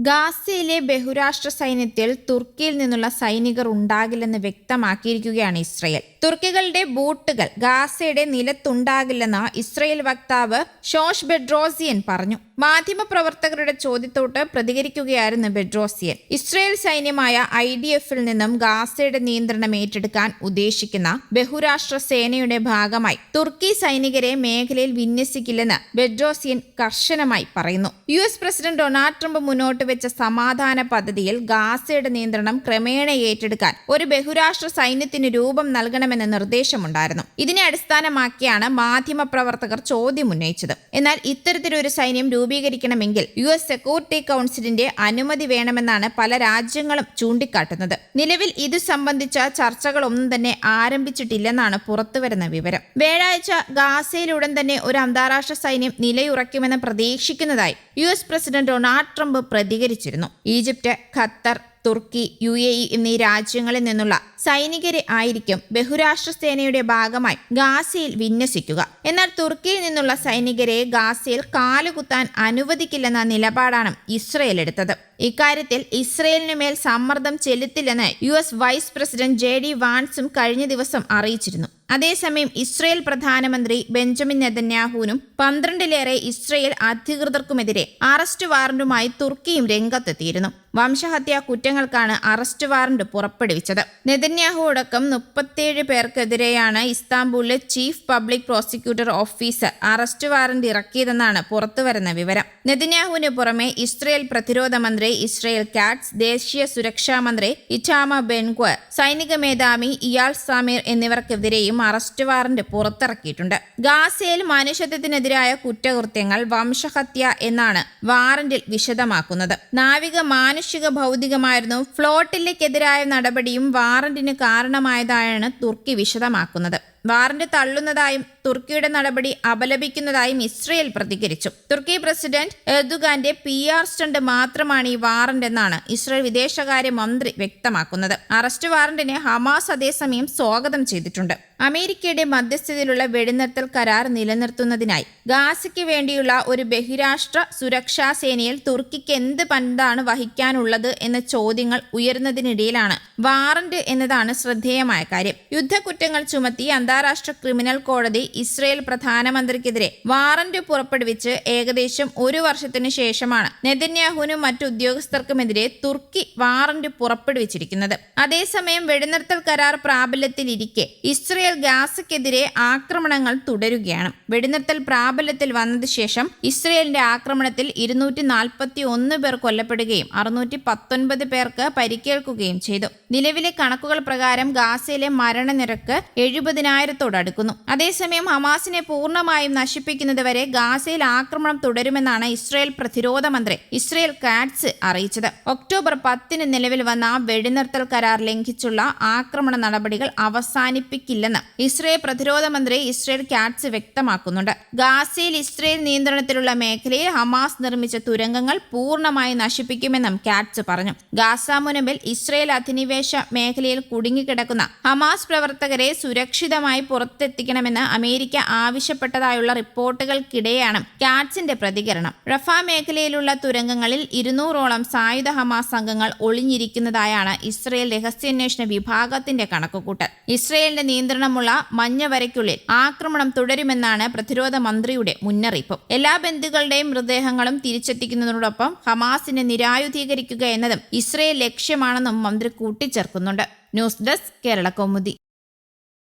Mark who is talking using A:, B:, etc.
A: ഗാസയിലെ ബഹുരാഷ്ട്ര സൈന്യത്തിൽ തുർക്കിയിൽ നിന്നുള്ള സൈനികർ ഉണ്ടാകില്ലെന്ന് വ്യക്തമാക്കിയിരിക്കുകയാണ് ഇസ്രയേൽ. തുർക്കികളുടെ ബൂട്ടുകൾ ഗാസയുടെ നിലത്തുണ്ടാകില്ലെന്ന് ഇസ്രയേൽ വക്താവ് ഷോഷ് ബെഡ്രോസിയൻ പറഞ്ഞു. മാധ്യമപ്രവർത്തകരുടെ ചോദ്യത്തോട്ട് പ്രതികരിക്കുകയായിരുന്നു ബെഡ്രോസിയൻ. ഇസ്രയേൽ സൈന്യമായ ഐ ഡി എഫിൽ നിന്നും ഗാസയുടെ നിയന്ത്രണം ഏറ്റെടുക്കാൻ ഉദ്ദേശിക്കുന്ന ബഹുരാഷ്ട്ര സേനയുടെ ഭാഗമായി തുർക്കി സൈനികരെ മേഖലയിൽ വിന്യസിക്കില്ലെന്ന് ബെഡ്രോസിയൻ കർശനമായി പറയുന്നു. U S president Donald Trump മുന്നോട്ട് വെച്ച സമാധാന പദ്ധതിയിൽ ഗാസയുടെ നിയന്ത്രണം ക്രമേണ ഏറ്റെടുക്കാൻ ഒരു ബഹുരാഷ്ട്ര സൈന്യത്തിന് രൂപം നൽകണമെന്ന നിർദ്ദേശമുണ്ടായിരുന്നു. ഇതിനെ അടിസ്ഥാനമാക്കിയാണ് മാധ്യമപ്രവർത്തകർ ചോദ്യമുന്നയിച്ചത് എന്നാൽ ഇത്തരത്തിലൊരു സൈന്യം രൂപീകരിക്കണമെങ്കിൽ യു എസ് സെക്യൂരിറ്റി കൗൺസിലിന്റെ അനുമതി വേണമെന്നാണ് പല രാജ്യങ്ങളും ചൂണ്ടിക്കാട്ടുന്നത്. നിലവിൽ ഇത് സംബന്ധിച്ച ചർച്ചകളൊന്നും തന്നെ ആരംഭിച്ചിട്ടില്ലെന്നാണ് പുറത്തുവരുന്ന വിവരം. വ്യാഴാഴ്ച ഗാസയിലുടൻ തന്നെ ഒരു അന്താരാഷ്ട്ര സൈന്യം നിലയുറയ്ക്കുമെന്ന് പ്രതീക്ഷിക്കുന്നതായി U S president Donald Trump പ്രതികരിച്ചിരുന്നു. Egypt Qatar Turkey U A E എന്നീ രാജ്യങ്ങളിൽ നിന്നുള്ള സൈനികരെ ആയിരിക്കും ബഹുരാഷ്ട്ര സേനയുടെ ഭാഗമായി ഗാസയിൽ വിന്യസിക്കുക. എന്നാൽ തുർക്കിയിൽ നിന്നുള്ള സൈനികരെ ഗാസയിൽ കാലുകുത്താൻ അനുവദിക്കില്ലെന്ന നിലപാടാണ് ഇസ്രയേൽ എടുത്തത്. ഇക്കാര്യത്തിൽ ഇസ്രയേലിന് മേൽ സമ്മർദ്ദം ചെലുത്തില്ലെന്ന് U S vice president J D വാൻസും കഴിഞ്ഞ ദിവസം അറിയിച്ചിരുന്നു. അതേസമയം ഇസ്രയേൽ പ്രധാനമന്ത്രി ബെഞ്ചമിൻ നെതന്യാഹുവിനും പന്ത്രണ്ടിലേറെ ഇസ്രയേൽ അധികൃതർക്കുമെതിരെ അറസ്റ്റ് വാറന്റുമായി തുർക്കിയും രംഗത്തെത്തിയിരുന്നു. വംശഹത്യാ കുറ്റങ്ങൾക്കാണ് അറസ്റ്റ് വാറന്റ് പുറപ്പെടുവിച്ചത്. നെതന്യാഹു അടക്കം മുപ്പത്തിയേഴ് പേർക്കെതിരെയാണ് ഇസ്താംബൂളിലെ chief public prosecutor officer arrest warrant ഇറക്കിയതെന്നാണ് പുറത്തുവരുന്ന വിവരം. നെതന്യാഹുവിന് പുറമെ ഇസ്രയേൽ പ്രതിരോധ മന്ത്രി ഇസ്രയേൽ കാറ്റ്സ് ദേശീയ സുരക്ഷാ മന്ത്രി ഇറ്റാമ ബെൻക്വർ സൈനിക മേധാവി ഇയാൾ സമീർ എന്നിവർക്കെതിരെയും അറസ്റ്റ് വാറന്റ് പുറത്തിറക്കിയിട്ടുണ്ട്. ഗാസയിൽ മനുഷ്യത്വത്തിനെതിരായ കുറ്റകൃത്യങ്ങൾ വംശഹത്യ എന്നാണ് വാറന്റിൽ വിശദമാക്കുന്നത്. നാവിക മാനുഷിക ഭൗതികമായിരുന്നു. ഫ്ലോട്ടിലേക്കെതിരായ നടപടിയും വാറന്റിന് കാരണമായതായാണ് തുർക്കി വിശദമാക്കുന്നത്. വാറന്റ് തള്ളുന്നതായും തുർക്കിയുടെ നടപടി അപലപിക്കുന്നതായും ഇസ്രയേൽ പ്രതികരിച്ചു. തുർക്കി പ്രസിഡന്റ് എർദുഗാന്റെ പി ആർ സ്റ്റണ്ട് മാത്രമാണ് ഈ വാറന്റ് എന്നാണ് ഇസ്രയേൽ വിദേശകാര്യ മന്ത്രി വ്യക്തമാക്കുന്നത്. അറസ്റ്റ് വാറന്റിനെ ഹമാസ് അതേസമയം സ്വാഗതം ചെയ്തിട്ടുണ്ട്. അമേരിക്കയുടെ മധ്യസ്ഥതയിലുള്ള വെടിനിർത്തൽ കരാർ നിലനിർത്തുന്നതിനായി ഗാസയ്ക്ക് വേണ്ടിയുള്ള ഒരു ബഹിരാഷ്ട്ര സുരക്ഷാ സേനയിൽ തുർക്കിക്ക് എന്ത് പന്താണ് വഹിക്കാനുള്ളത് എന്ന ചോദ്യങ്ങൾ ഉയർന്നതിനിടയിലാണ് വാറന്റ് എന്നതാണ് ശ്രദ്ധേയമായ കാര്യം. യുദ്ധക്കുറ്റങ്ങൾ ചുമത്തി അന്താരാഷ്ട്ര ക്രിമിനൽ കോടതി ഇസ്രയേൽ പ്രധാനമന്ത്രിക്കെതിരെ വാറന്റ് പുറപ്പെടുവിച്ച് ഏകദേശം ഒരു വർഷത്തിനു ശേഷമാണ് നെതന്യാഹുവിനും മറ്റു ഉദ്യോഗസ്ഥർക്കുമെതിരെ തുർക്കി വാറന്റ് പുറപ്പെടുവിച്ചിരിക്കുന്നത്. അതേസമയം വെടിനിർത്തൽ കരാർ പ്രാബല്യത്തിലിരിക്കെ ഇസ്രയേൽ ഗാസയ്ക്കെതിരെ ആക്രമണങ്ങൾ തുടരുകയാണ്. വെടിനിർത്തൽ പ്രാബല്യത്തിൽ വന്നത് ശേഷം ഇസ്രയേലിന്റെ ആക്രമണത്തിൽ ഇരുന്നൂറ്റി നാൽപ്പത്തി ഒന്ന് പേർ കൊല്ലപ്പെടുകയും അറുന്നൂറ്റി പത്തൊൻപത് പേർക്ക് പരിക്കേൽക്കുകയും ചെയ്തു. നിലവിലെ കണക്കുകൾ പ്രകാരം ഗാസയിലെ മരണനിരക്ക് എഴുപതിനായിരത്തോടടുക്കുന്നു അതേസമയം ഹമാസിനെ പൂർണമായും നശിപ്പിക്കുന്നതുവരെ ഗാസയിൽ ആക്രമണം തുടരുമെന്നാണ് ഇസ്രയേൽ പ്രതിരോധ മന്ത്രി ഇസ്രയേൽ കാറ്റ്സ് അറിയിച്ചത്. ഒക്ടോബർ പത്തിന് നിലവിൽ വന്ന വെടിനിർത്തൽ കരാർ ലംഘിച്ചുള്ള ആക്രമണ നടപടികൾ അവസാനിപ്പിക്കില്ലെന്ന് ഇസ്രയേൽ പ്രതിരോധ മന്ത്രി ഇസ്രയേൽ കാറ്റ്സ് വ്യക്തമാക്കുന്നുണ്ട്. ഗാസയിൽ ഇസ്രയേൽ നിയന്ത്രണത്തിലുള്ള മേഖലയിൽ ഹമാസ് നിർമ്മിച്ച തുരങ്കങ്ങൾ പൂർണമായി നശിപ്പിക്കുമെന്നും കാറ്റ്സ് പറഞ്ഞു. ഗാസ മുനമ്പിൽ ഇസ്രയേൽ അധിനിവേശ മേഖലയിൽ കുടുങ്ങിക്കിടക്കുന്ന ഹമാസ് പ്രവർത്തകരെ സുരക്ഷിതമായി പുറത്തെത്തിക്കണമെന്ന് അമേരിക്ക ആവശ്യപ്പെട്ടതായുള്ള റിപ്പോർട്ടുകൾക്കിടെയാണ് കാറ്റ്സിന്റെ പ്രതികരണം. റഫ മേഖലയിലുള്ള തുരങ്കങ്ങളിൽ ഇരുന്നൂറോളം സായുധ ഹമാസ് സംഘങ്ങൾ ഒളിഞ്ഞിരിക്കുന്നതായാണ് ഇസ്രയേൽ രഹസ്യാന്വേഷണ വിഭാഗത്തിന്റെ കണക്കുകൂട്ടൽ. ഇസ്രയേലിന്റെ നിയന്ത്രണമുള്ള മഞ്ഞവരയ്ക്കുള്ളിൽ ആക്രമണം തുടരുമെന്നാണ് പ്രതിരോധ മന്ത്രിയുടെ മുന്നറിയിപ്പ്. എല്ലാ ബന്ധുക്കളുടെയും മൃതദേഹങ്ങളും തിരിച്ചെത്തിക്കുന്നതിനോടൊപ്പം ഹമാസിനെ നിരായുധീകരിക്കുക എന്നതും ഇസ്രയേൽ ലക്ഷ്യമാണെന്നും മന്ത്രി കൂട്ടിച്ചേർക്കുന്നുണ്ട്. News desk Kerala Kaumudi